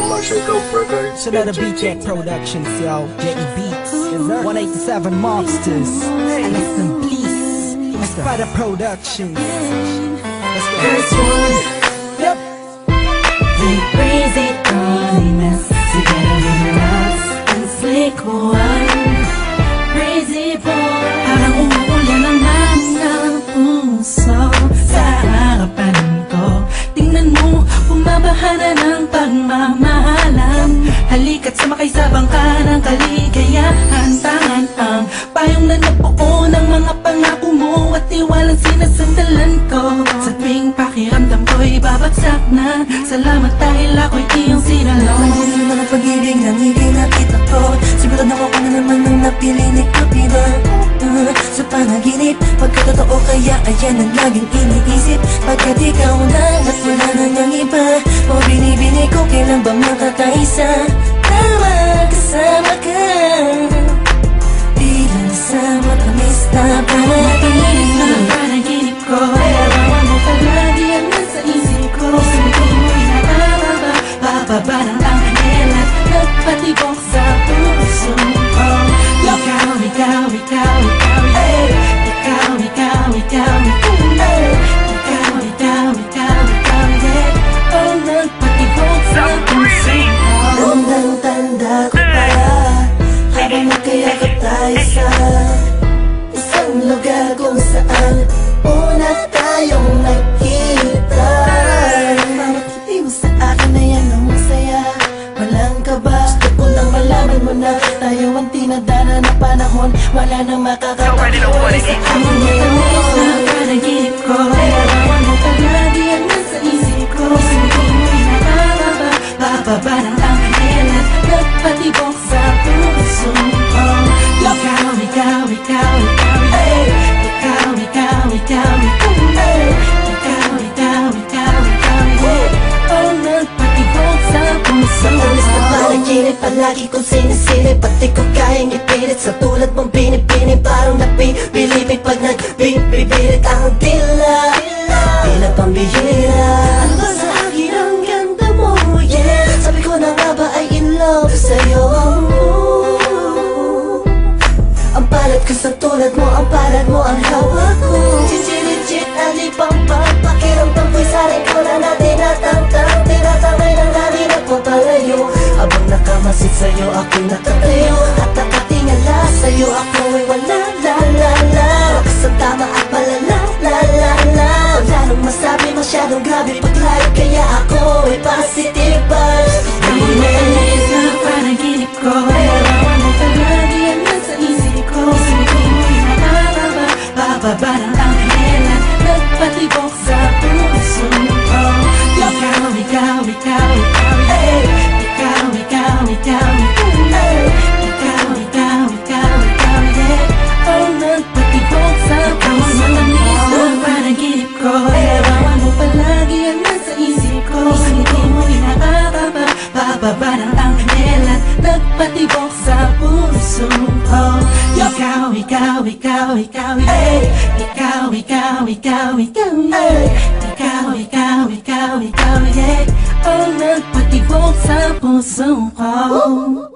Shout out to B-Tech Productions, yo. Getting beats. 187 Monsters. And listen, please. Mr. Spider Productions. Let's go. Yep. The crazy. Together with us and Slick One. Crazy Boy. Halika't sumakay sa bangka ng kaligayahan Tangan ang payong na nabuo ng mga pangako mo At tiwalang sinasandalan ko. Sa tuwing pakiramdam ko'y babagsak na Salamat dahil ako'y iyong sinalaw ayan ang laging iniisip. Pagkat ikaw na at wala na niyang iba. O binibini ko kailan ba makakaisa? Tama ka Gusto ko lang malaman mo na Tayo ang tinadana ng panahon. Wala nang makakapaghiwalay sa akin Matamis na panaginip ko. Larawan mo palagi ang nasa isip ko. Sabihin mo'y nakababa Bababa. Ng anghel at nagpatibok panaginip Palagi kong sinisilip Pati ko kayang ipilit? Sa tulad mong binibini Parang napibilipin Pag nagbibibilit ang tila sa'yo ako'y nakatayo At nakatingala. Sa'yo ako'y wala la la la. Lakas ang tama at malala la la la Wala nang masabi masyadong grabe paglayo Kaya ako'y positive vibes Matamis na panaginip ko Larawan mo palagi ang nasa isip ko. Mo'y nakababa Bababa ng anghel at nagpatibok sa ko Ikaw, ikaw, ikaw, ikaw, Ikaw, ikaw, ikaw, ikaw, yeah Ikaw, ikaw, ikaw, ikaw, yeah Ikaw, ikaw, ikaw, ikaw, yeah Ang nagpatibok sa puso ko